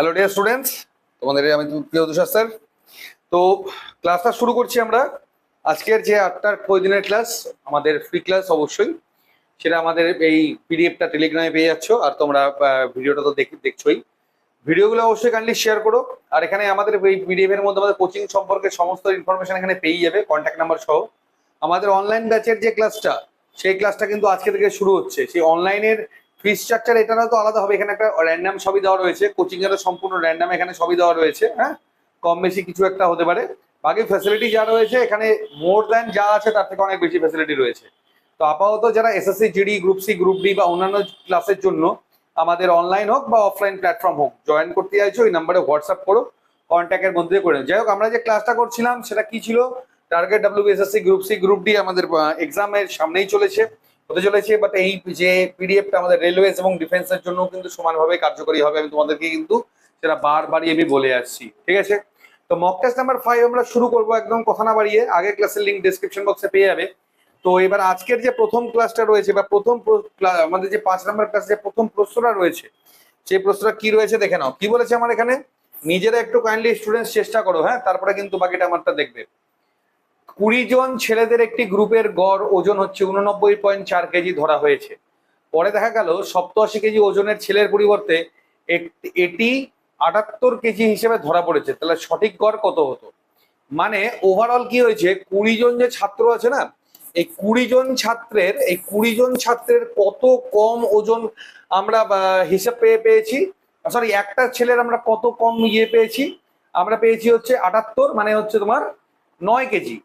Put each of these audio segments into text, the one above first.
Hello dear students তোমাদের আমি প্রিয় তুষার স্যার তো ক্লাসটা শুরু করছি আমরা। আজকের যে আটটার দিনের ক্লাস আমাদের ফ্রি ক্লাস অবশ্যই। সেটা আমাদের এই পিডিএফটা টেলিগ্রামে পেয়ে যাচ্ছ, আর তোমরা ভিডিওটা তো দেখি দেখছোই। ভিডিওগুলো অবশ্যই কাইন্ডলি শেয়ার করো। আর এখানে আমাদের এই পিডিএফ এর মধ্যে আমাদের কোচিং সম্পর্কে সমস্ত ইনফরমেশন এখানে পেয়ে যাবে কন্ট্যাক্ট নাম্বার সহ। আমাদের অনলাইন ব্যাচের যে ক্লাসটা সেই ক্লাসটা কিন্তু আজকে থেকে শুরু হচ্ছে। সেই অনলাইনের ফি স্ট্রাকচার এটারও তো আলাদা হবে। এখানে একটা র্যান্ডাম সবই দেওয়া রয়েছে। কোচিং সম্পূর্ণ র্যান্ডাম এখানে সবই দেওয়া রয়েছে হ্যাঁ? কম বেশি কিছু একটা হতে পারে। বাকি ফ্যাসিলিটি যা রয়েছে, এখানে মোর দ্যান যা আছে, তার থেকে অনেক বেশি ফ্যাসিলিটি রয়েছে। তো আপাতত যারা SSC GD group C group D বা অন্যান্য ক্লাসের জন্য আমাদের অনলাইন হোক বা অফলাইন প্ল্যাটফর্ম হোক জয়েন করতে চাইছো ওই নাম্বারে হোয়াটসঅ্যাপ করো কন্ট্যাক্টের মধ্যে করে। যাই হোক, আমরা যে ক্লাসটা করছিলাম, সেটা কি ছিল? Target W SSC group C group D আমাদের এক্সামের সামনেই চলেছে। হতে চলেছে বাট এই যে পিডিএফটা আমাদের রেলওয়েজ এবং ডিফেন্সের জন্য কিন্তু সমানভাবে কার্যকরী হবে, আমি তোমাদেরকে কিন্তু সেটা বারবারই আমি বলে আসছি, ঠিক আছে? তো মক টেস্ট নাম্বার ফাইভ আমরা শুরু করব একদম কথা না বাড়িয়ে, আগের ক্লাসের লিঙ্ক ডিসক্রিপশন বক্সে পেয়ে যাবে। তো এবার আজকের যে প্রথম ক্লাসটা রয়েছে বা প্রথম আমাদের যে পাঁচ নাম্বার ক্লাস যে প্রথম প্রশ্নটা রয়েছে সেই প্রশ্নটা কি রয়েছে দেখে নাও। কি বলেছে আমার এখানে? নিজেরা একটু কাইন্ডলি স্টুডেন্টস চেষ্টা করো হ্যাঁ? তারপরে কিন্তু বাকিটা আমারটা দেখবে। কুড়ি জন ছেলেদের একটি গ্রুপের গড় ওজন হচ্ছে উননব্বই পয়েন্ট চার কেজি ধরা হয়েছে। পরে দেখা গেল সপ্তআশি কেজি ওজনের ছেলের পরিবর্তে এটি আটাত্তর কেজি হিসেবে ধরা পড়েছে। তাহলে সঠিক গড় কত হতো? মানে ওভারঅল কি হয়েছে? কুড়ি জন যে ছাত্র আছে না, এই কুড়ি জন ছাত্রের এই কুড়ি জন ছাত্রের কত কম ওজন আমরা হিসাব পেয়ে পেয়েছি? সরি একটা ছেলের আমরা কত কম ইয়ে পেয়েছি? আমরা পেয়েছি হচ্ছে আটাত্তর মানে হচ্ছে তোমার নয় কেজি।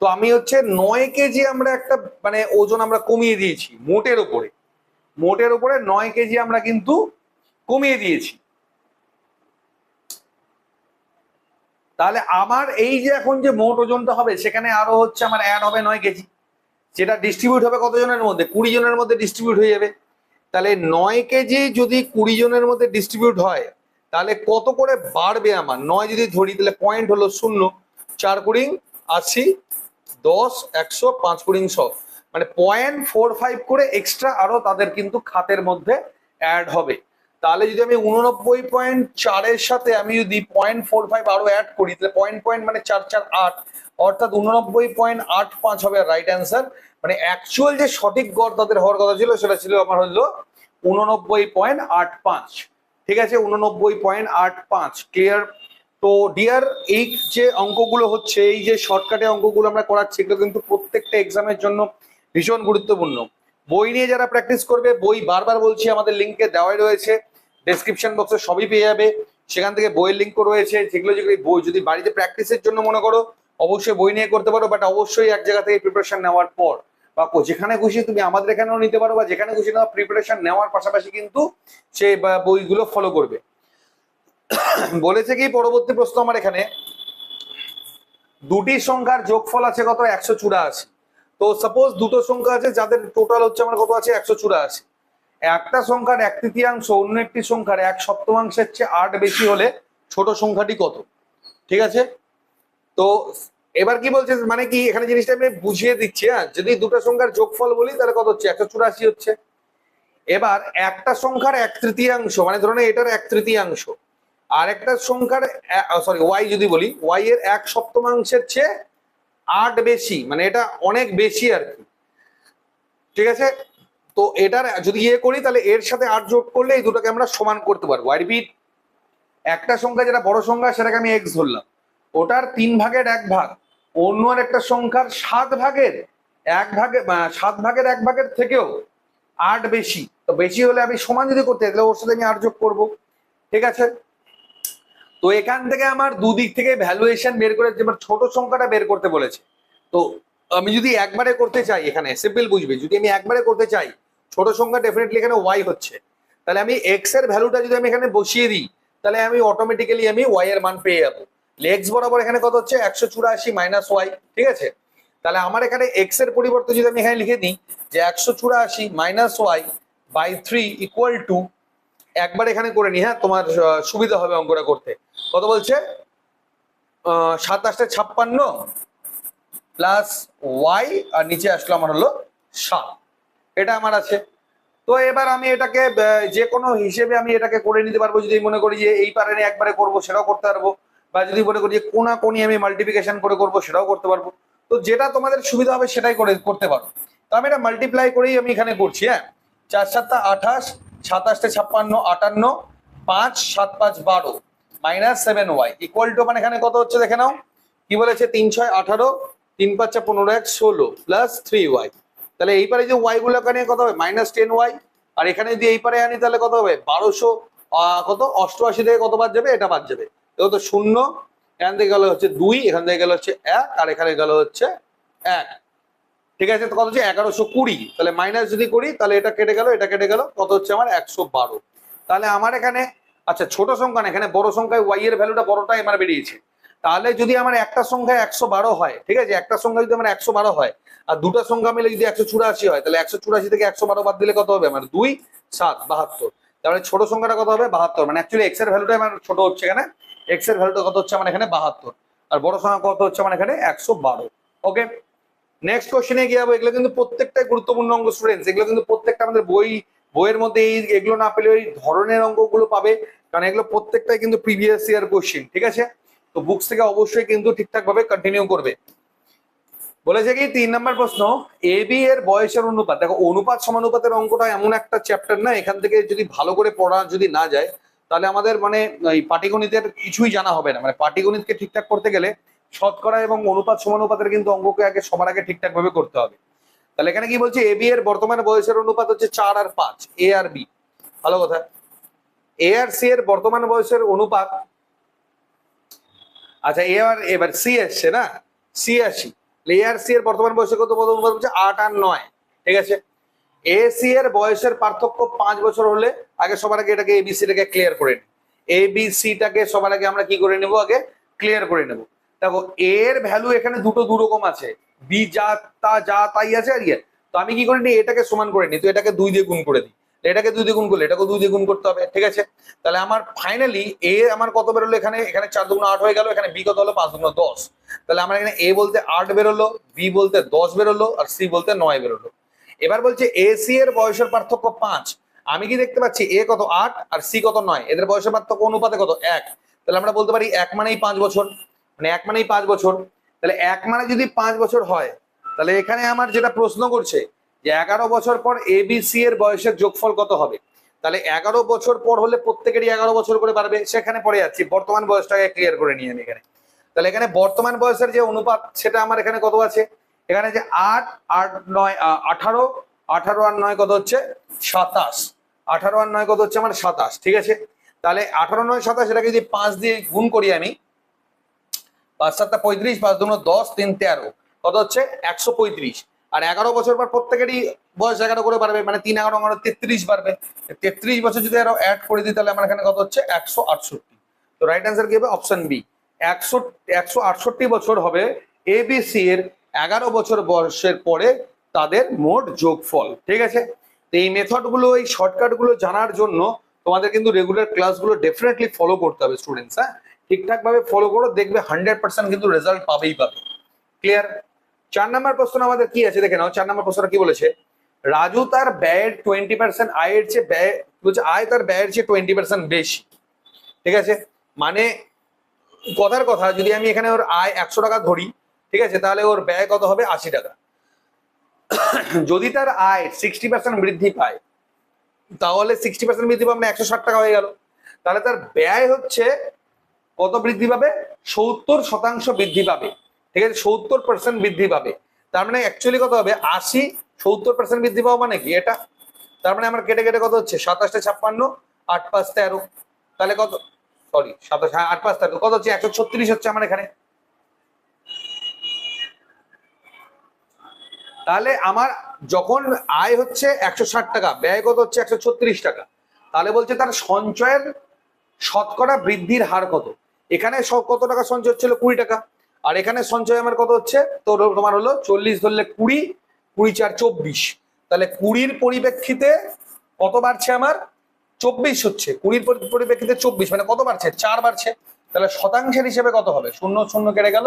তো আমি হচ্ছে নয় কেজি আমরা একটা মানে ওজন আমরা কমিয়ে দিয়েছি মোটের ওপরে। মোটের ওপরে নয় কেজি আমরা কিন্তু কমিয়ে দিয়েছি। তাহলে আমার এই যে এখন যে মোট ওজনটা হবে, সেখানে আরও হচ্ছে আমার অ্যাড হবে নয় কেজি। সেটা ডিস্ট্রিবিউট হবে কতজনের মধ্যে? কুড়ি জনের মধ্যে ডিস্ট্রিবিউট হয়ে যাবে। তাহলে নয় কেজি যদি কুড়ি জনের মধ্যে ডিস্ট্রিবিউট হয়, তাহলে কত করে বাড়বে আমার? নয় যদি ধরি, তাহলে পয়েন্ট হলো শূন্য। চার কুড়ি আশি দশ, একশো, পাঁচ কুড়ি মানে পয়েন্ট ফোর ফাইভ করে এক্সট্রা আরও তাদের কিন্তু খাতের মধ্যে অ্যাড হবে। তাহলে যদি আমি উননব্বই পয়েন্ট চারের সাথে আমি যদি পয়েন্ট ফোর ফাইভ আরও অ্যাড করি, তাহলে পয়েন্ট পয়েন্ট মানে চার চার আট, অর্থাৎ উননব্বই পয়েন্ট আট পাঁচ হবে রাইট অ্যান্সার মানে অ্যাকচুয়াল যে সঠিক গড় তাদের হওয়ার কথা ছিল, সেটা ছিল আমার হলো উননব্বই পয়েন্ট আট পাঁচ। ঠিক আছে? উননব্বই পয়েন্ট আট পাঁচ। ক্লিয়ার তো ডিয়ার এই যে অঙ্কগুলো হচ্ছে, এই যে শর্টকাটে অঙ্কগুলো আমরা করাচ্ছি, এগুলো কিন্তু প্রত্যেকটা এক্সামের জন্য ভীষণ গুরুত্বপূর্ণ। বই নিয়ে যারা প্র্যাকটিস করবে, বই বারবার বলছি, আমাদের লিঙ্কে দেওয়াই রয়েছে ডেসক্রিপশন বক্সে সবই পেয়ে যাবে। সেখান থেকে বইয়ের লিঙ্কও রয়েছে, যেগুলো যেগুলো বই, যদি বাড়িতে প্র্যাকটিসের জন্য মনে করো, অবশ্যই বই নিয়ে করতে পারো বাট অবশ্যই এক জায়গা থেকে প্রিপারেশন নেওয়ার পর। বা যেখানে খুশি তুমি আমাদের এখানেও নিতে পারো, বা যেখানে খুশি নেওয়া প্রিপারেশন নেওয়ার পাশাপাশি কিন্তু সে বইগুলো ফলো করবে। বলেছে কি, পরবর্তী প্রশ্ন আমার এখানে। দুটি সংখ্যার যোগফল আছে কত? একশো চুরাশি। তো সাপোজ দুটো সংখ্যা আছে, যাদের টোটাল হচ্ছে আমার কত আছে? একশো চুরাশি। একটা সংখ্যার এক তৃতীয়াংশ, অন্য একটি সংখ্যার এক সপ্তমাংশের চেয়ে আট বেশি হলে ছোট সংখ্যাটি কত? ঠিক আছে? তো এবার কি বলছে? মানে কি, এখানে জিনিসটা আমি বুঝিয়ে দিচ্ছি হ্যাঁ? যদি দুটো সংখ্যার যোগফল বলি, তাহলে কত হচ্ছে? একশো চুরাশি হচ্ছে। এবার একটা সংখ্যার এক তৃতীয়াংশ মানে ধরুন এটার এক তৃতীয়াংশ আর একটা সংখ্যার সরি ওয়াই যদি বলি ওয়াই এর এক সপ্তমাংশের চেয়ে আট বেশি মানে এটা অনেক বেশি আর কি। ঠিক আছে? তো এটার, যদি ইয়ে করি, তাহলে এর সাথে আট যোগ করলে এই দুটোকে আমরা সমান করতে পারব। আর রিপিট একটা সংখ্যা যেটা বড় সংখ্যা, সেটাকে আমি এক্স ধরলাম। ওটার তিন ভাগের এক ভাগ, অন্য আর একটা সংখ্যার সাত ভাগের এক ভাগে সাত ভাগের এক ভাগের থেকেও আট বেশি। তো বেশি হলে আমি সমান যদি করতে, তাহলে ওর সাথে আমি আট যোগ করব। ঠিক আছে? তো এখান থেকে আমার দুদিক থেকে ভ্যালুয়েশন বের করে যেমন ছোট সংখ্যাটা বের করতে বলেছে। তো আমি যদি একবারে করতে চাই এখানে সিম্পল বুঝবে, যদি আমি একবারে করতে চাই, ছোট সংখ্যা ডেফিনেটলি এখানে ওয়াই হচ্ছে। তাহলে আমি এক্সের ভ্যালুটা যদি আমি এখানে বসিয়ে দিই, তাহলে আমি অটোমেটিক্যালি আমি ওয়াই এর মান পেয়ে যাব। এক্স বরাবর এখানে কত হচ্ছে? একশো চুরাশি মাইনাস ওয়াই ঠিক আছে? তাহলে আমার এখানে এক্সের পরিবর্তে যদি আমি এখানে লিখে দিই যে একশো চুরাশি minus Y by three equal to একবার এখানে করে নি হ্যাঁ তোমার সুবিধা হবে অঙ্কটা করতে। কত বলছে? সাতাশটা ছাপ্পান্ন প্লাস ওয়াই আর নিচে আসলো আমার হলো সাত। এটা আমার আছে। তো এবার আমি এটাকে যে কোনো হিসেবে আমি এটাকে করে নিতে পারব যদি মনে করি যে এই পারে একবারে করব, সেটাও করতে পারব। বা যদি মনে করি যে কোনা কোনি আমি মাল্টিপ্লিকেশন করে করব, সেটাও করতে পারব। তো যেটা তোমাদের সুবিধা হবে সেটাই করে করতে পারো। তো আমি এটা মাল্টিপ্লাই করেই আমি এখানে করছি হ্যাঁ? চার সাতটা আঠাশ সাতাশটা ছাপ্পান্ন, আটান্ন, পাঁচ, সাত পাঁচ বারো। Minus seven Y equal to মানে এখানে কত হচ্ছে দেখে নাও। কি বলেছে? তিন ছয় আঠারো, তিন পাঁচটা পনেরো এক ষোলো প্লাস থ্রি ওয়াই। তাহলে এই পারে যে ওয়াই গুলো এখানে কত হবে? Minus ten Y. আর এখানে যদি এই পারে আনি, তাহলে কত হবে? বারোশো কত? অষ্টআশি থেকে কত বাদ যাবে? এটা বাদ যাবে। তো শূন্য। এখান থেকে গেল হচ্ছে দুই, এখান থেকে গেল হচ্ছে এক, আর এখানে গেল হচ্ছে এক। ঠিক আছে? কত হচ্ছে? এগারোশো কুড়ি। তাহলে মাইনাস যদি করি, তাহলে এটা কেটে গেল, এটা কেটে গেল, কত হচ্ছে আমার? একশো বারো। তাহলে আমার এখানে আচ্ছা ছোট সংখ্যা না, এখানে বড় সংখ্যায় ওয়াই এর ভ্যালুটা বড়টাই আমার বেরিয়েছে। তাহলে যদি আমার একটা সংখ্যা একশো বারো হয়, ঠিক আছে? একটা সংখ্যা যদি আমার একশো বারো হয়, আর দুটো সংখ্যা মিলে যদি একশো চুরাশি হয়, তাহলে একশো চুরাশি থেকে একশো বারো বাদ দিলে কত হবে? আমার দুই সাত, বাহাত্তর। তাহলে ছোট সংখ্যাটা কত হবে? বাহাত্তর। মানে অ্যাকচুয়ালি এক্সের ভ্যালুটা আমার ছোট হচ্ছে এখানে। এক্সের ভ্যালুটা কত হচ্ছে? আমার এখানে বাহাত্তর। আর বড় সংখ্যা কত হচ্ছে? আমার এখানে একশো বারো। ওকে নেক্সট কোশ্চেনে গিয়ে যাব। এগুলো কিন্তু প্রত্যেকটাই গুরুত্বপূর্ণ অঙ্গ স্টুডেন্টস এগুলো কিন্তু প্রত্যেকটা আমাদের বই বইয়ের মধ্যে এই এগুলো না পেলে ওই ধরনের অঙ্কগুলো পাবে, কারণ এগুলো প্রত্যেকটাই কিন্তু প্রিভিয়াস ইয়ার কোশ্চেন ঠিক আছে? তো বুকস থেকে অবশ্যই কিন্তু ঠিকঠাক ভাবে কন্টিনিউ করবে। বলেছে কি, তিন নম্বর প্রশ্ন এ বি এর বয়সের অনুপাত, দেখো অনুপাত সমানুপাতের অঙ্কটা এমন একটা চ্যাপ্টার না, এখান থেকে যদি ভালো করে পড়া যদি না যায়, তাহলে আমাদের মানে এই পাটিগণিতের কিছুই জানা হবে না। মানে পাটিগণিতকে ঠিকঠাক করতে গেলে শতকরা এবং অনুপাত সমানুপাতের কিন্তু অঙ্ককে আগে সবার আগে ঠিকঠাক ভাবে করতে হবে। তাহলে এখানে কি বলছে? এ বি এর বর্তমান বয়সের অনুপাত হচ্ছে চার আর পাঁচ। এ আর বি ভালো কথা। এ আর সি এর বর্তমান বয়সের অনুপাত আচ্ছা এ আর এবার সি এসছে না? সি আসি। এ আর সি এর বর্তমান বয়সের কত অনুপাত হচ্ছে আট আর নয়। ঠিক আছে? এ সি এর বয়সের পার্থক্য পাঁচ বছর হলে আগে সবার আগে এটাকে এ বি সিটাকে ক্লিয়ার করে নিই এ বি সিটাকে সবার আগে আমরা কি করে নেব? আগে ক্লিয়ার করে নেব। দেখো, এর ভ্যালু এখানে দুটো দু রকম আছে। বি যা, তা যা, তাই আছে আর ইয়ে। তো আমি কি করে নিই এটাকে সমান করে নিই। তো এটাকে দুই দিয়ে গুণ করে দিই। এটাকে দুই দিয়ে গুণ করলে এটাকে দুই দিয়ে গুণ করতে হবে, ঠিক আছে? তাহলে আমার ফাইনালি এ আমার কত বেরোলো এখানে? এখানে চার দুগুণ আট হয়ে গেল, এখানে বি কত হলো? পাঁচ দুগুণ দশ। তাহলে আমার এখানে এ বলতে আট বেরোলো, বি বলতে দশ বেরোলো, আর সি বলতে নয় বেরোলো। এবার বলছে এ, সি এর বয়সের পার্থক্য পাঁচ। আমি কি দেখতে পাচ্ছি? এ কত আট, আর সি কত নয়। এদের বয়সের পার্থক্য অনুপাতে কত? এক। তাহলে আমরা বলতে পারি এক মানেই পাঁচ বছর। মানে এক মানেই পাঁচ বছর। তাহলে এক মানে যদি পাঁচ বছর হয়, তাহলে এখানে আমার যেটা প্রশ্ন করছে, যে এগারো বছর পর এবিসি এর বয়সের যোগফল কত হবে? তাহলে এগারো বছর পর হলে প্রত্যেকেরই এগারো বছর করে বাড়বে, সেখানে পড়ে যাচ্ছি। বর্তমান বয়সটাকে ক্লিয়ার করে নিয়ে আমি এখানে। তাহলে এখানে বর্তমান বয়সের যে অনুপাত, সেটা আমার এখানে কত আছে? এখানে যে আট আট, নয় আঠারো আঠারো আর নয় কত হচ্ছে? সাতাশ। আঠারো আর নয় কত হচ্ছে? আমার সাতাশ। ঠিক আছে? তাহলে আঠারো, নয়, সাতাশ, এটাকে যদি পাঁচ দিয়ে গুণ করি আমি পাঁচ সাতটা পঁয়ত্রিশ পাঁচ দুনো দশ, তিন তেরো। কত হচ্ছে? একশো পঁয়ত্রিশ। আর এগারো বছর পর প্রত্যেকেরই বয়স এগারো করে বাড়বে মানে তিন এগারো এগারো তেত্রিশ বাড়বে। তেত্রিশ বছর যদি আরও অ্যাড করে দিই, তাহলে আমার এখানে কত হচ্ছে? একশো আটষট্টি। তো রাইট অ্যান্সার কি হবে? অপশন বি একশো একশো আটষট্টি বছর হবে এ বি সি এর এগারো বছর বয়সের পরে তাদের মোট যোগফল। ঠিক আছে? তো এই মেথডগুলো, এই শর্টকাটগুলো জানার জন্য তোমাদের কিন্তু রেগুলার ক্লাসগুলো ডেফিনেটলি ফলো করতে হবে স্টুডেন্টস হ্যাঁ? ঠিকঠাক ভাবে ফলো করো, দেখবে হান্ড্রেড পার্সেন্ট কিন্তু রেজাল্ট পাবেই পাবে। ক্লিয়ার চার নম্বর প্রশ্ন আমাদের কি আছে, দেখে নাও। চার নম্বর প্রশ্নটা কি বলেছে? রাজু তার ব্যয়ের টোয়েন্টি পার্সেন্ট আয়ের চেয়ে ব্যয়, বলছে আয় তার ব্যয়ের চেয়ে টোয়েন্টি পার্সেন্ট বেশি। ঠিক আছে? মানে কথার কথা, যদি আমি এখানে ওর আয় একশো টাকা ধরি, ঠিক আছে? তাহলে ওর ব্যয় কত হবে? আশি টাকা। যদি তার আয় সিক্সটি পার্সেন্ট বৃদ্ধি পায়, তাহলে সিক্সটি পার্সেন্ট বৃদ্ধি পাবে একশো ষাট টাকা হয়ে গেল। তাহলে তার ব্যয় হচ্ছে কত বৃদ্ধি পাবে? সত্তর শতাংশ বৃদ্ধি পাবে। ঠিক আছে? সত্তর পার্সেন্ট বৃদ্ধি পাবে। তার মানে অ্যাকচুয়ালি কত হবে? আশি, সত্তর পার্সেন্ট বৃদ্ধি পাওয়া মানে কি? এটা? তার মানে আমার কেটে কেটে কত হচ্ছে? সাতাশটা ছাপ্পান্ন, আট পাঁচ তেরো। তাহলে কত? সরি সাতাশ হ্যাঁ আট পাঁচ তেরো। কত হচ্ছে? একশো ছত্রিশ হচ্ছে আমার এখানে। তাহলে আমার যখন আয় হচ্ছে একশো ষাট টাকা, ব্যয় কত হচ্ছে? একশো ছত্রিশ টাকা। তাহলে বলছে তার সঞ্চয়ের শতকরা বৃদ্ধির হার কত? এখানে কত টাকা সঞ্চয় হচ্ছিল? কুড়ি টাকা। আর এখানে সঞ্চয় আমার কত হচ্ছে? তো তোমার হলো চল্লিশ ধরলে কুড়ি কুড়ি চার চব্বিশ। তাহলে কুড়ির পরিপ্রেক্ষিতে কত বাড়ছে আমার? চব্বিশ হচ্ছে। কুড়ির পরিপ্রেক্ষিতে চব্বিশ মানে কত বাড়ছে? চার বাড়ছে। তাহলে শতাংশের হিসেবে কত হবে? শূন্য শূন্য কেটে গেল।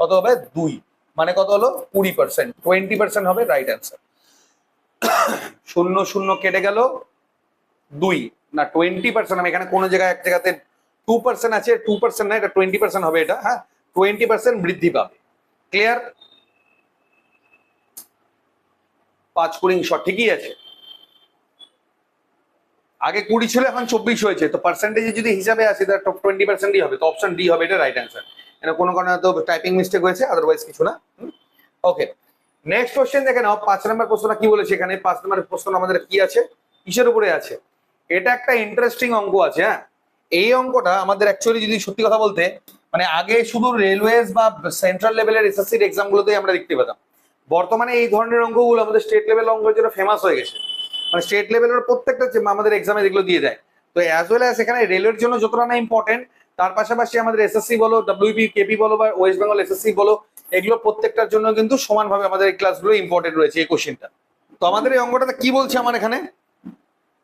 কত হবে? দুই। মানে কত হলো? কুড়ি পার্সেন্ট টোয়েন্টি পার্সেন্ট হবে রাইট অ্যান্সার শূন্য শূন্য কেটে গেল। দুই। না টোয়েন্টি পার্সেন্ট আমি এখানে কোনো জায়গায় এক জায়গাতে টু পার্সেন্ট আছে টু পার্সেন্ট না, এটা টোয়েন্টি পার্সেন্ট হবে এটা হ্যাঁ? টোয়েন্টি পার্সেন্ট বৃদ্ধি পাবে। ক্লিয়ার পাঁচ কুড়ি সঠিকই আছে। আগে কুড়ি ছিল, এখন চব্বিশ হয়েছে, তো পার্সেন্টেজে যদি হিসাবে আসে তার টপ টোয়েন্টি পার্সেন্টই হবে, তো অপশন ডি হবে, এটা রাইট অ্যান্সার এটা কোনো কারণে তো টাইপিং মিস্টেক হয়েছে আদারওয়াইজ কিছু না ওকে নেক্সট কোশ্চেন দেখে নাও, পাঁচ নম্বর প্রশ্নটা কি বলেছে এখানে? পাঁচ নম্বর প্রশ্ন আমাদের কি আছে? কিসের উপরে আছে? এটা একটা ইন্টারেস্টিং অঙ্ক আছে হ্যাঁ? এই অঙ্কটা আমাদের অ্যাকচুয়ালি যদি সত্যি কথা বলতে মানে আগে শুধু রেলওয়েজ বা সেন্ট্রাল লেভেলের এসএসসির এক্সাম গুলোতেই আমরা দেখতে পেতাম। বর্তমানে এই ধরনের অঙ্কগুলো আমাদের স্টেট লেভেল অঙ্কের জন্য ফেমাস হয়ে গেছে। মানে স্টেট লেভেলের প্রত্যেকটা আমাদের এক্সামে যেগুলো দিয়ে দেয়। তো অ্যাজ ওয়েল অ্যাজ এখানে রেলওয়ের জন্য যতটা না ইম্পর্টেন্ট তার পাশাপাশি আমাদের এসএসসি বলো ডাব্লিউপি কেপি বলো বা ওয়েস্ট বেঙ্গল এসএসসি বলো, এগুলো প্রত্যেকটার জন্য কিন্তু সমানভাবে আমাদের এই ক্লাসগুলো ইম্পর্টেন্ট রয়েছে এই কোশ্চেনটা তো আমাদের এই অঙ্কটাতে কি বলছে আমার এখানে?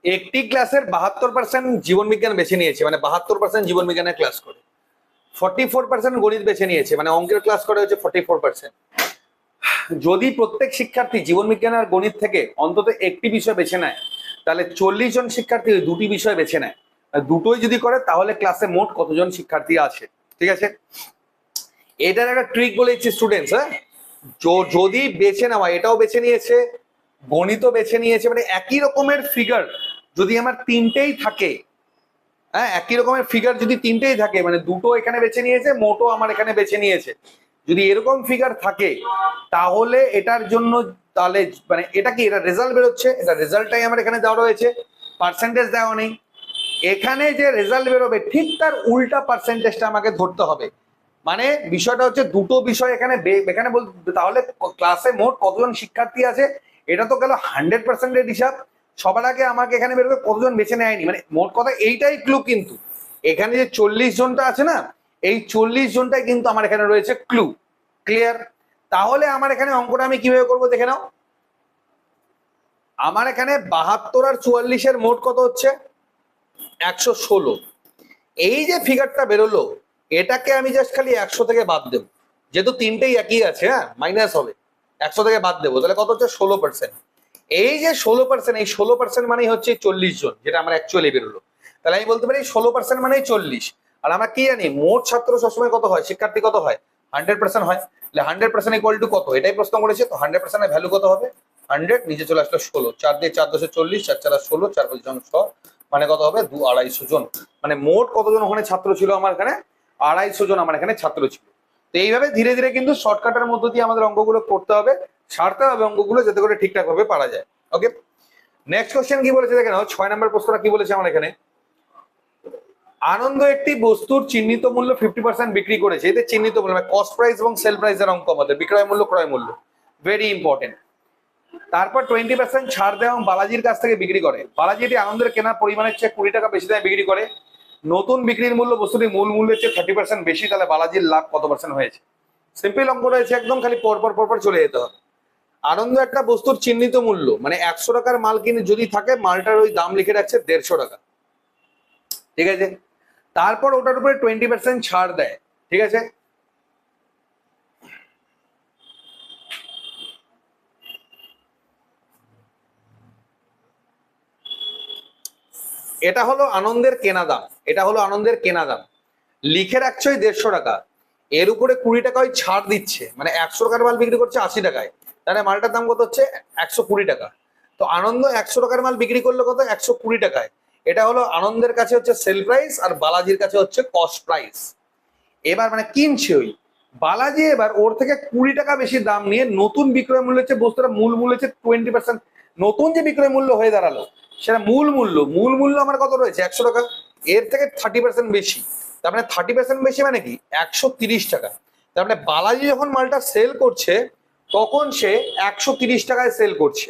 একটি ক্লাসের বাহাত্তর পার্সেন্ট জীবন বিজ্ঞান বেছে নিয়েছে মানে বাহাত্তর পার্সেন্ট জীবন বিজ্ঞানের ক্লাস করে। ফর্টি ফোর পার্সেন্ট গণিত বেছে নিয়েছে মানে অঙ্কের ক্লাস করে হচ্ছে ফর্টি ফোর পার্সেন্ট যদি প্রত্যেক শিক্ষার্থী জীবন বিজ্ঞান আর গণিত থেকে অন্তত একটি বিষয় বেছে নেয়, তাহলে চল্লিশ জন শিক্ষার্থী দুটি বিষয় বেছে নেয়। দুটোই যদি করে, তাহলে ক্লাসে মোট কতজন শিক্ষার্থী আছে? ঠিক আছে? এটার একটা ট্রিক বলেছি স্টুডেন্টস হ্যাঁ? যদি বেছে নেওয়া এটাও বেছে নিয়েছে গণিতও বেছে নিয়েছে মানে একই রকমের ফিগার যদি আমার তিনটেই থাকে হ্যাঁ একই রকমের ফিগার যদি তিনটেই থাকে মানে দুটো এখানে বেছে নিয়েছে, মোটো আমার এখানে বেছে নিয়েছে। যদি এরকম ফিগার থাকে, তাহলে এটার জন্য তাহলে মানে এটা কি, এটা রেজাল্ট বেরোচ্ছে? এটা রেজাল্টটাই আমার এখানে দেওয়া রয়েছে পার্সেন্টেজ দেওয়া নেই। এখানে যে রেজাল্ট বেরোবে, ঠিক তার উল্টা পার্সেন্টেজটা আমাকে ধরতে হবে। মানে বিষয়টা হচ্ছে দুটো বিষয় এখানে এখানে বল, তাহলে ক্লাসে মোট কতজন শিক্ষার্থী আছে? এটা তো গেল হান্ড্রেড পার্সেন্টের হিসাব। সবার আগে আমাকে এখানে বেরোবে কতজন বেছে নেয়নি? মানে মোট কথা এইটাই ক্লু কিন্তু। এখানে যে চল্লিশ জনটা আছে না, এই চল্লিশ জনটাই কিন্তু আমার এখানে রয়েছে ক্লু ক্লিয়ার তাহলে আমার এখানে অঙ্কটা আমি কীভাবে করব দেখে নাও। আমার এখানে বাহাত্তর আর চুয়াল্লিশের মোট কত হচ্ছে? একশো ষোলো। এই যে ফিগারটা বেরোলো, এটাকে আমি জাস্ট খালি একশো থেকে বাদ দেবো। যেহেতু তিনটেই একই আছে হ্যাঁ মাইনাস হবে। একশো থেকে বাদ দেবো, তাহলে কত হচ্ছে? ষোলো পার্সেন্ট এই যে ষোলো পার্সেন্ট এই ষোলো পার্সেন্ট মানেই হচ্ছে চল্লিশ জন, যেটা আমার অ্যাকচুয়ালি বেরোলো। তাহলে আমি বলতে পারি ষোলো পার্সেন্ট মানেই চল্লিশ। আর আমরা কি জানি, মোট ছাত্র সবসময় কত হয়? শিক্ষার্থী কত হয়? হান্ড্রেড পার্সেন্ট হয়। তাহলে হান্ড্রেড পার্সেন্ট ইকুয়াল টু কত? এটাই প্রশ্ন করেছে, তো হান্ড্রেড পার্সেন্টের ভ্যালু কত হবে? হান্ড্রেড নিচে চলে আসলো ষোলো। চার দিয়ে চার দশে চল্লিশ, চার চার ষোলো, চার পঁচিশ জন ছ মানে কত হবে? দু আড়াইশো জন। মানে মোট কতজন ওখানে ছাত্র ছিল আমার এখানে? আড়াইশো জন আমার এখানে ছাত্র ছিল। তো এইভাবে ধীরে ধীরে কিন্তু শর্টকাটের মধ্য দিয়ে আমাদের অঙ্কগুলো করতে হবে সারতে হবে অঙ্কগুলো যাতে করে ঠিকঠাক ভাবে পারা যায়। ওকে নেক্সট কোশ্চেন কি বলেছে দেখেন ছয় নম্বর প্রশ্নটা কি বলেছে আমার এখানে? আনন্দ একটি বস্তুর চিহ্নিত মূল্য ফিফটি পার্সেন্ট বিক্রি করেছে। এতে চিহ্নিত মূল্য কস্ট প্রাইস এবং সেল প্রাইসের অঙ্ক আমাদের। বিক্রয় মূল্য, ক্রয় মূল্য। ভেরি ইম্পর্টেন্ট তারপর টোয়েন্টি পার্সেন্ট ছাড় দেয় এবং বালাজির কাছ থেকে বিক্রি করে। বালাজি এটি আনন্দের কেনার পরিমাণের চেয়ে কুড়ি টাকা বেশি দামে বিক্রি করে। নতুন বিক্রির মূল্য বস্তুটি মূল মূল্যের চেয়ে থার্টি পার্সেন্ট বেশি, তাহলে বালাজির লাভ কত পার্সেন্ট হয়েছে? সিম্পল অঙ্ক রয়েছে, একদম খালি পরপর পরপর চলে যেতে হবে। আনন্দ একটা বস্তুর চিহ্নিত মূল্য মানে একশো টাকার মাল কিনে যদি থাকে, মালটার ওই দাম লিখে রাখছে দেড়শো টাকা। ঠিক আছে? তারপর ওটার উপরে টোয়েন্টি পার্সেন্ট ছাড় দেয়। ঠিক আছে? এটা হলো আনন্দের কেনা দাম। এটা হলো আনন্দের কেনা দাম। লিখে রাখছে ওই দেড়শো টাকা। এর উপরে কুড়ি টাকা ওই ছাড় দিচ্ছে। মানে একশো টাকার মাল বিক্রি করছে আশি টাকায়। তাহলে মালটার দাম কত হচ্ছে? একশো কুড়ি টাকা। তো আনন্দ একশো টাকার মাল বিক্রি করলে কত? একশো কুড়ি টাকায়। এটা হলো আনন্দের কাছে হচ্ছে সেল প্রাইস আর বালাজির কাছে হচ্ছে কস্ট প্রাইস। এবার মানে কিনছে ওই। বালাজি এবার ওর থেকে কুড়ি টাকা বেশি দাম নিয়ে নতুন বিক্রয় মূল্য হচ্ছে বস্তুটা মূল মূল্য হচ্ছে টোয়েন্টি পার্সেন্ট নতুন যে বিক্রয় মূল্য হয়ে দাঁড়াল, সেটা মূল মূল্য মূল মূল্য আমার কত রয়েছে? একশো টাকা। এর থেকে থার্টি পার্সেন্ট বেশি। তার মানে থার্টি পার্সেন্ট বেশি মানে কি? একশো তিরিশ টাকা। তার মানে বালাজি যখন মালটা সেল করছে, তখন সে একশো তিরিশ টাকায় সেল করছে।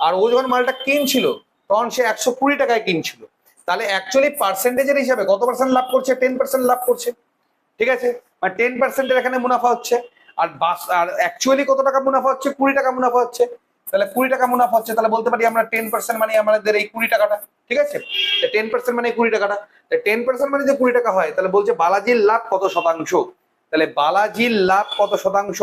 আর ও যখন মালটা কিনছিল, তখন সে একশো কুড়ি টাকায় কিনছিল। তাহলে অ্যাকচুয়ালি পার্সেন্টেজের হিসাবে কত পার্সেন্ট লাভ করছে? টেন পার্সেন্ট লাভ করছে। ঠিক আছে? মানে টেন পার্সেন্টের এখানে মুনাফা হচ্ছে। আর বাস আর অ্যাকচুয়ালি কত টাকা মুনাফা হচ্ছে? কুড়ি টাকা মুনাফা হচ্ছে। তাহলে কুড়ি টাকা মুনাফা হচ্ছে, তাহলে বলতে পারি আমরা টেন পার্সেন্ট মানে আমাদের এই কুড়ি টাকাটা, ঠিক আছে? টেন পার্সেন্ট মানে কুড়ি টাকাটা টেন পার্সেন্ট মানে যে কুড়ি টাকা হয়, তাহলে বলছে বালাজির লাভ কত শতাংশ? তাহলে বালাজির লাভ কত শতাংশ?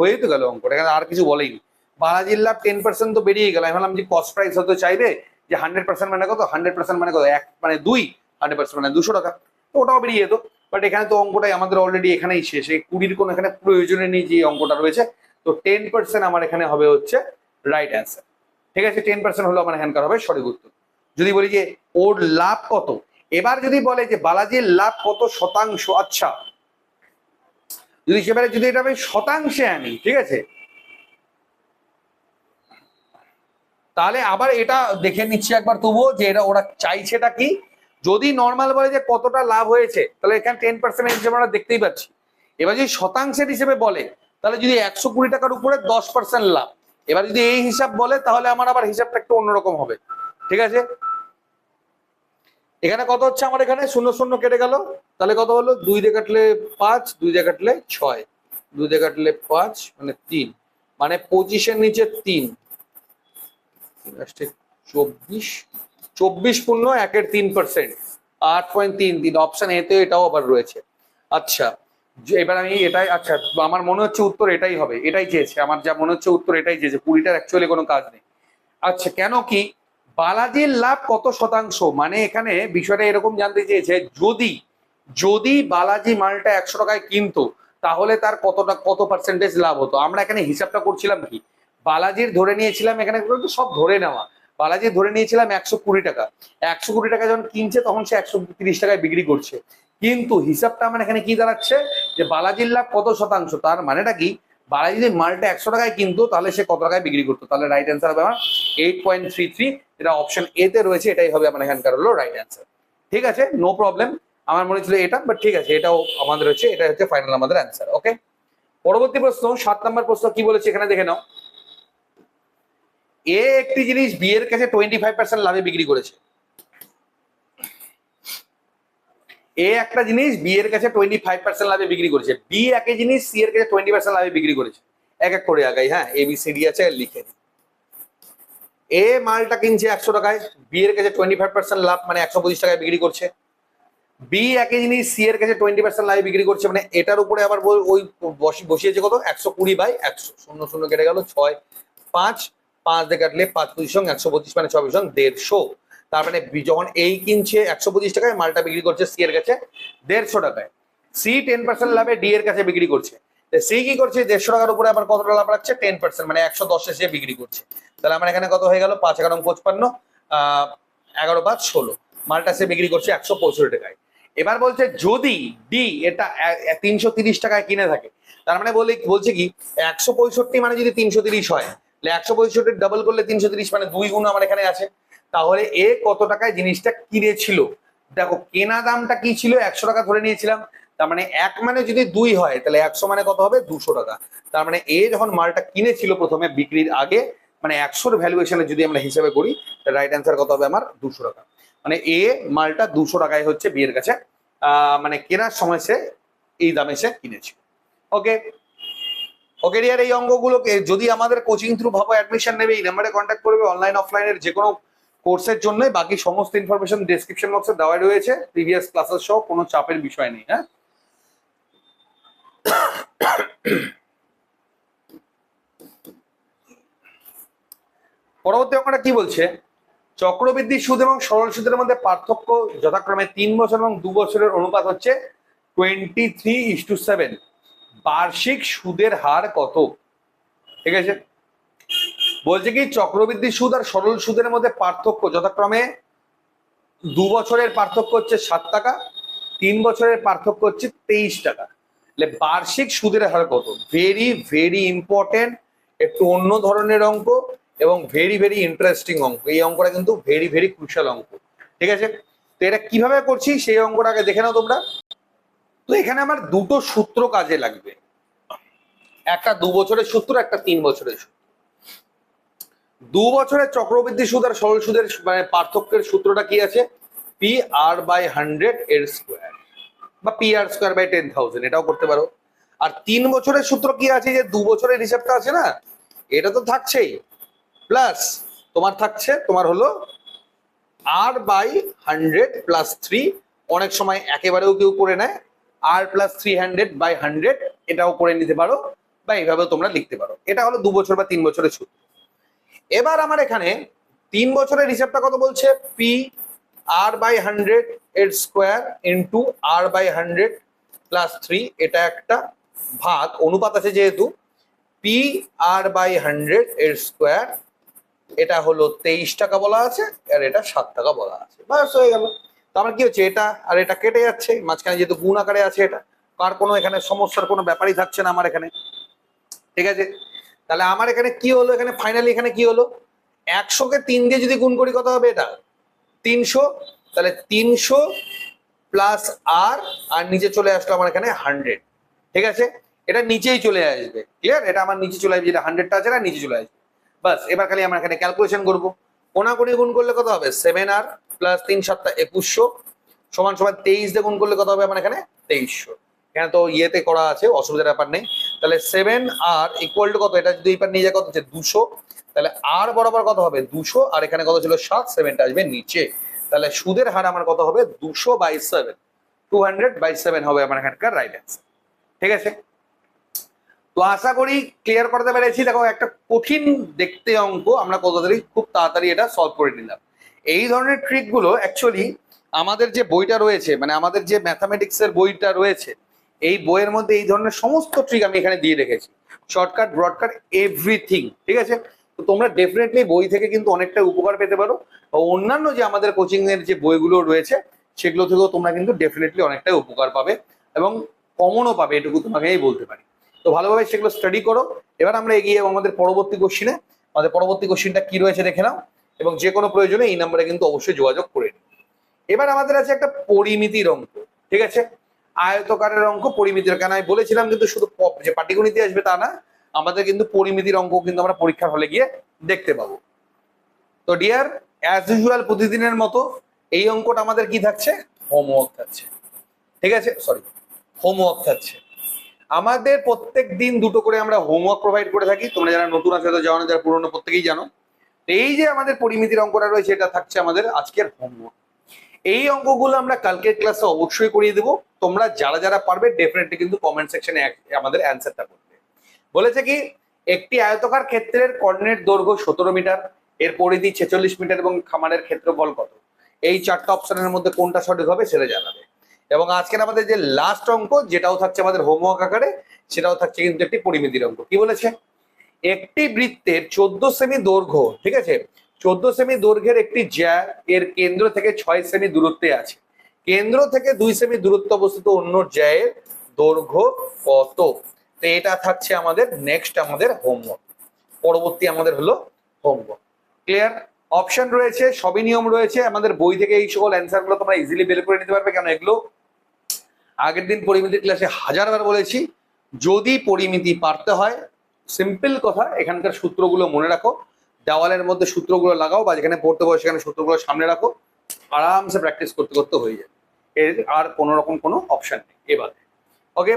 হয়ে তো গেল অঙ্কটা, এখানে আর কিছু বলেইনি বালাজির লাভ টেন পার্সেন্ট তো বেরিয়ে গেল, আমি ভাবলাম যে কস্ট প্রাইস হয়তো চাইবে যে হান্ড্রেড পার্সেন্ট মানে কত? হান্ড্রেড পার্সেন্ট মানে কত? এক মানে দুই হান্ড্রেড পার্সেন্ট মানে দুশো টাকা। তো ওটাও বেরিয়ে যেত বাট এখানে তো অঙ্কটাই আমাদের অলরেডি এখানেই শেষ, এই কুড়ির কোনো এখানে প্রয়োজনে নেই যে অঙ্কটা রয়েছে। তো টেন পার্সেন্ট আমার এখানে হবে হচ্ছে রাইট অ্যান্সার ঠিক আছে টেন পার্সেন্ট হলো আমার এখানকার হবে, সঠিক উত্তর। যদি বলি যে ওর লাভ কত? এবার যদি বলে যে বালাজির লাভ কত শতাংশ আচ্ছা। যদি সেবারে যদি এটা আমি শতাংশে আনি, ঠিক আছে? তাহলে আবার এটা দেখে নিচ্ছি একবার তবুও যে এটা ওরা চাইছেটা কি? যদি নর্মাল বলে যে কতটা লাভ হয়েছে, তাহলে এখানে টেন পার্সেন্ট হিসেবে আমরা দেখতেই পাচ্ছি। এবার যদি শতাংশের হিসেবে বলে, তাহলে যদি একশো কুড়ি টাকার উপরে দশ পার্সেন্ট লাভ এবার যদি এই হিসাব বলে, তাহলে আমার আবার হিসাবটা একটু অন্যরকম হবে। ঠিক আছে? এখানে কত হচ্ছে আমার এখানে? শূন্য শূন্য কেটে গেল। তাহলে কত হলো? দুই দিয়ে কাটলে পাঁচ, দুই দিয়ে কাটলে ছয়। দুই দিয়ে কাটলে পাঁচ মানে তিন। মানে পঁচিশের নিচে তিন। চব্বিশ। চব্বিশ পূর্ণ একের তিন পার্সেন্ট আট পয়েন্ট তিন তিন। অপশন এতে এটাও আবার রয়েছে। আচ্ছা। এবার আমি এটাই আচ্ছা আমার মনে হচ্ছে উত্তর এটাই হবে, এটাই চেয়েছে। আমার যা মনে হচ্ছে উত্তর এটাই চেয়েছে কুড়িটার অ্যাকচুয়ালি কোনো কাজ নেই। আচ্ছা কেন কি? বালাজির লাভ কত শতাংশ? মানে এখানে বিষয়টা এরকম জানতে চেয়েছে, যদি যদি বালাজি মালটা একশো টাকায় কিনতো, তাহলে তার কতটা, কত পার্সেন্টেজ লাভ হতো? আমরা এখানে হিসাবটা করছিলাম কি? বালাজির ধরে নিয়েছিলাম এখানে সব ধরে নেওয়া। বালাজির ধরে নিয়েছিলাম একশো কুড়ি টাকা। একশো কুড়ি টাকা যখন কিনছে, তখন সে একশো তিরিশ টাকায় বিক্রি করছে। কিন্তু হিসাবটা আমার এখানে কি দাঁড়াচ্ছে? যে বালাজির লাভ কত শতাংশ? তার মানেটা কি? বালাজি যদি মালটা একশো টাকায় কিনতো, তাহলে সে কত টাকায় বিক্রি করতো? তাহলে রাইট অ্যান্সার হবে আমার eight point three three option A তে রয়েছে, এটাই হবে আমার এখানকার হলো রাইট অ্যান্সার ঠিক আছে? নো প্রবলেম আমার মনে ছিল এটা বাট ঠিক আছে, এটাও আমাদের হচ্ছে এটা হচ্ছে ফাইনাল আমাদের অ্যান্সার ওকে পরবর্তী প্রশ্ন, সাত নম্বর প্রশ্ন কি বলেছে এখানে দেখে নাও। এ একটি জিনিস বি এর কাছে টোয়েন্টি ফাইভ পার্সেন্ট লাভে বিক্রি করেছে। এ একটা জিনিস বি এর কাছে টোয়েন্টি ফাইভ পার্সেন্ট লাভে বিক্রি করেছে। বি একই জিনিস সি এর কাছে টোয়েন্টি পার্সেন্ট লাভে বিক্রি করেছে। এক এক করে আগাই হ্যাঁ? এ বি সি ডি আছে, লিখে। এ মালটা কিনছে একশো টাকায় বি এর কাছে টোয়েন্টি ফাইভ পার্সেন্ট লাভ মানে একশো পঁচিশ টাকায় বিক্রি করছে। বি একই জিনিস সি এর কাছে টোয়েন্টি পার্সেন্ট লাভে বিক্রি করছে মানে এটার উপরে আবার ওই বসি- বসিয়েছে কত? একশো কুড়ি বাই একশো, শূন্য শূন্য কেটে গেল, ছয়, পাঁচ পাঁচ দিয়ে কাটলে পাঁচ সঙ্গে একশো পঁচিশ মানে ছয় সঙ্গে দেড়শো। তার মানে যখন এই কিনছে একশো পঁচিশ টাকায়, মালটা বিক্রি করছে সি এর কাছে দেড়শো টাকায়। সি টেন পার্সেন্ট লাভে ডি এর কাছে বিক্রি করছে। সি কি করছে? দেড়শো টাকার উপরে আবার কতটা লাভ রাখছে? টেন পার্সেন্ট মানে একশো দশে সে বিক্রি করছে। তাহলে আমার এখানে কত হয়ে গেল? পাঁচ এগারো পঁচপান্ন এগারো পাঁচ ষোলো। মালটা সে বিক্রি করছে একশো পঁয়ষট্টি টাকায়। এবার বলছে যদি ডি এটা তিনশো তিরিশ টাকায় কিনে থাকে, তার মানে বলে, বলছে কি, একশো পঁয়ষট্টি মানে যদি তিনশো তিরিশ হয় একশো পঁয়ষট্টি ডাবল করলে তিনশো তিরিশ মানে দুই গুণ আমার এখানে আছে। তাহলে এ কত টাকায় জিনিসটা কিনেছিল? দেখো, কেনা দামটা কি ছিল? একশো টাকা ধরে নিয়েছিলাম। তার মানে এক মানে যদি দুই হয়, তাহলে একশো মানে কত হবে? দুশো টাকা। তার মানে এ যখন মালটা কিনেছিল প্রথমে বিক্রির আগে মানে একশোর ভ্যালুয়েশনে যদি আমরা হিসাবে করি রাইট অ্যান্সার কত হবে আমার? দুশো টাকা। মানে এ মালটা দুশো টাকায় হচ্ছে বিয়ের কাছে মানে কেনার সময় সে এই দামে সে কিনেছিল। ওকে ওকে এই অঙ্গগুলোকে যদি আমাদের কোচিং থ্রু ভাবো অ্যাডমিশন নেবে, এই নাম্বারে কন্ট্যাক্ট করবে অনলাইন অফলাইনের যে কোনো কোর্সের জন্য বাকি সমস্ত ইনফরমেশন ডেসক্রিপশন বক্সে দেওয়া রয়েছে। প্রিভিয়াস ক্লাসের সহ কোনো চাপের বিষয় নেই হ্যাঁ? পরবর্তী অঙ্কটা কি বলছে? চক্রবৃদ্ধি সুদ এবং সরল সুদের মধ্যে পার্থক্য যথাক্রমে তিন বছর এবং দু বছরের অনুপাত হচ্ছে twenty three is to seven বার্ষিক সুদের হার কত? ঠিক আছে? বলছে কি, চক্রবৃদ্ধি সুদ আর সরল সুদের মধ্যে পার্থক্য যথাক্রমে দু বছরের পার্থক্য হচ্ছে সাত টাকা, তিন বছরের পার্থক্য হচ্ছে তেইশ টাকা। বার্ষিক সুদের হার কত? ভেরি ভেরি ইম্পর্টেন্ট একটু অন্য ধরনের অঙ্ক এবং ভেরি ভেরি ইন্টারেস্টিং অঙ্ক। এই অঙ্কটা কিন্তু ভেরি ভেরি ক্রুশাল অঙ্ক। ঠিক আছে? তো এটা কীভাবে করছি? সেই অঙ্কটাকে দেখে নাও তোমরা। তো এখানে আমার দুটো সূত্র কাজে লাগবে। একটা দু বছরের সূত্র, একটা তিন বছরের সূত্র। দু বছরের চক্রবৃদ্ধি সুদ আর সরল সুদের মানে পার্থক্যের সূত্রটা কি আছে? পি আর বাই হান্ড্রেড এর স্কোয়ার বা P R square by ten thousand এটাও করতে পারো। আর তিন বছরের সূত্র কি আছে যে দু বছরের হিসাবটা আছে না? এটা তো থাকছেই। প্লাস তোমার থাকছে, তোমার হলো R by hundred plus three অনেক সময় একেবারেও কেউ করে নেয়। R plus three hundred by hundred এটাও করে নিতে পারো বা এইভাবে তোমরা লিখতে পারো। এটা হলো দু বছর বা তিন বছরের সূত্র। এবার আমার এখানে তিন বছরের হিসাবটা কত বলছে? পি আর বাই হান্ড্রেড এর square into R by hundred plus three এটা একটা ভাগ, অনুপাত আছে যেহেতু। পি আর বাই হান্ড্রেড এর স্কোয়ার এটা হলো তেইশ টাকা বলা আছে, আর এটা সাত টাকা বলা আছে। বাস হয়ে গেল। তো আমার কি হচ্ছে, এটা আর এটা কেটে যাচ্ছে, মাঝখানে যেহেতু গুণ আকারে আছে এটা কার কোনো এখানে সমস্যার কোনো ব্যাপারই থাকছে না আমার এখানে। ঠিক আছে? তাহলে আমার এখানে কি হলো? এখানে ফাইনালি এখানে কি হলো? একশোকে তিন দিয়ে যদি গুণ করি কত হবে এটা? তিনশো। তাহলে তিনশো প্লাস আর আর নিচে চলে আসলো আমার এখানে হান্ড্রেড ঠিক আছে? এটা নিচেই চলে আসবে। ক্লিয়ার এটা আমার নিচে চলে আসবে। যেটা হান্ড্রেডটা আছে না, নিচে চলে আসবে। বাস এবার খালি আমরা এখানে ক্যালকুলেশন করব। কোনাকুনি গুণ করলে কত হবে? সেভেন আর প্লাস তিন সাতটা একুশশো সমান সমান তেইশ দিয়ে গুণ করলে কত হবে আমার এখানে? তেইশশো। এখানে তো ইয়েতে করা আছে, অসুবিধার ব্যাপার নেই। তাহলে সেভেন আর ইকুয়াল টু কত? এটা যদি এইবার নিয়ে যায় কত? হচ্ছে দুশো। তাহলে আর বরাবর কত হবে? দুশো। আর এখানে কত ছিল? সাত। সেভেনটা আসবে নিচে। তাহলে সুদের হার আমার কত হবে? দুশো by seven two hundred by seven হবে আমার এখানকার রাইট অ্যান্সার ঠিক আছে? তো আশা করি ক্লিয়ার করতে পেরেছি। দেখো, একটা কঠিন দেখতে অঙ্ক। আমরা কত তাড়াতাড়ি, খুব তাড়াতাড়ি এটা সলভ করে নিলাম। এই ধরনের ট্রিকগুলো অ্যাকচুয়ালি আমাদের যে বইটা রয়েছে মানে আমাদের যে ম্যাথামেটিক্স এর বইটা রয়েছে এই বইয়ের মধ্যে এই ধরনের সমস্ত ট্রিক আমি এখানে দিয়ে রেখেছি। শর্টকাট ব্রডকাট এভরিথিং ঠিক আছে? তো তোমরা ডেফিনেটলি বই থেকে কিন্তু অনেকটা উপকার পেতে পারো। অন্যান্য যে আমাদের কোচিং এর যে বইগুলো রয়েছে, সেগুলো থেকেও তোমরা কিন্তু ডেফিনেটলি অনেকটাই উপকার পাবে এবং কমনও পাবে, এটুকু তোমাকে আমি বলতে পারি। তো ভালোভাবে সেগুলো স্টাডি করো। এবার আমরা এগিয়ে আমাদের পরবর্তী কোশ্চিনে আমাদের পরবর্তী কোশ্চিনটা কি রয়েছে দেখে নাও এবং যে কোনো প্রয়োজনে এই নাম্বারে কিন্তু অবশ্যই যোগাযোগ করে নিও। এবার আমাদের আছে একটা পরিমিতির অঙ্ক ঠিক আছে? আয়তকারের অঙ্ক পরিমিতির, কেন আমি বলেছিলাম কিন্তু শুধু যে পাটিগণিতে আসবে তা না, আমাদের কিন্তু পরিমিতির অঙ্ক কিন্তু আমরা পরীক্ষার হলে গিয়ে দেখতে পাবো। তো ডিয়ার অ্যাজ ইউজুয়াল প্রতিদিনের মতো এই অঙ্কটা আমাদের কি থাকছে? হোমওয়ার্ক থাকছে। ঠিক আছে? সরি হোমওয়ার্ক থাকছে। আমাদের প্রত্যেক দিন দুটো করে আমরা হোমওয়ার্ক প্রোভাইড করে থাকি। তোমরা যারা নতুন আছে তো জানো যারা পুরনো, প্রত্যেকেই জানো। এই যে আমাদের পরিমিতির অঙ্কটা রয়েছে, এটা থাকছে আমাদের আজকের হোমওয়ার্ক এই অঙ্কগুলো আমরা কালকের ক্লাসে অবশ্যই করিয়ে দেবো। তোমরা যারা যারা পারবে ডেফিনেটলি কিন্তু কমেন্ট সেকশনে আমাদের অ্যান্সারটা করবে বলেছে কি, একটি আয়তকার ক্ষেত্রের কর্ণের দৈর্ঘ্য সতেরো মিটার, এর পরিধি ছেচল্লিশ মিটার এবং খামারের ক্ষেত্রফল কত? এই চারটা অপশনের মধ্যে কোনটা সঠিক হবে সেটা জানাবে। এবং আজকের আমাদের যে লাস্ট অঙ্ক, যেটাও থাকছে আমাদের হোমওয়ার্ক আকারে, সেটাও থাকছে কিন্তু একটি পরিমিতির অঙ্ক। কি বলেছে? একটি বৃত্তের চোদ্দ সেমি দৈর্ঘ্য, ঠিক আছে? চোদ্দ সেমি দৈর্ঘ্যের একটি জ্যা এর কেন্দ্র থেকে ছয় সেমি দূরত্বে আছে। কেন্দ্র থেকে দুই সেমি দূরত্ব অবস্থিত অন্য জ্যায়ের দৈর্ঘ্য কত? তো এটা থাকছে আমাদের নেক্সট আমাদের হোমওয়ার্ক পরবর্তী আমাদের হলো হোমওয়ার্ক ক্লিয়ার অপশন রয়েছে, সবই নিয়ম রয়েছে। আমাদের বই থেকে এই সকল অ্যান্সারগুলো তোমরা ইজিলি বের করে নিতে পারবে। কেন এগুলো? আগের দিন পরিমিতি ক্লাসে হাজারবার বলেছি, যদি পরিমিতি পারতে হয় সিম্পল কথা, এখানকার সূত্রগুলো মনে রাখো। দেওয়ালের মধ্যে সূত্রগুলো লাগাও বা যেখানে পড়তে বসে সেখানে সূত্রগুলো সামনে রাখো। আরামসে প্র্যাকটিস করতে করতে হয়ে যায় এর আর কোনো রকম কোনো অপশন নেই এবারে। ওকে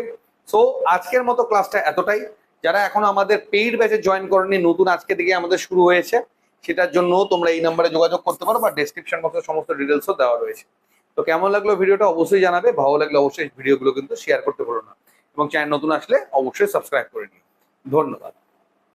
সো আজকের মতো ক্লাসটা এতটাই। যারা এখনও আমাদের পেইড ব্যাচে জয়েন করেনি নতুন আজকে থেকে আমাদের শুরু হয়েছে, সেটার জন্য তোমরা এই নাম্বারে যোগাযোগ করতে পারো বা ডেসক্রিপশন বক্সে সমস্ত ডিটেলসও দেওয়া রয়েছে। তো কেমন লাগল ভিডিওটা অবশ্যই জানাবে। ভালো লাগলে অবশ্যই ভিডিওগুলো কিন্তু শেয়ার করতে পারো না। এবং চ্যানেল নতুন আসলে অবশ্যই সাবস্ক্রাইব করে নিও। ধন্যবাদ।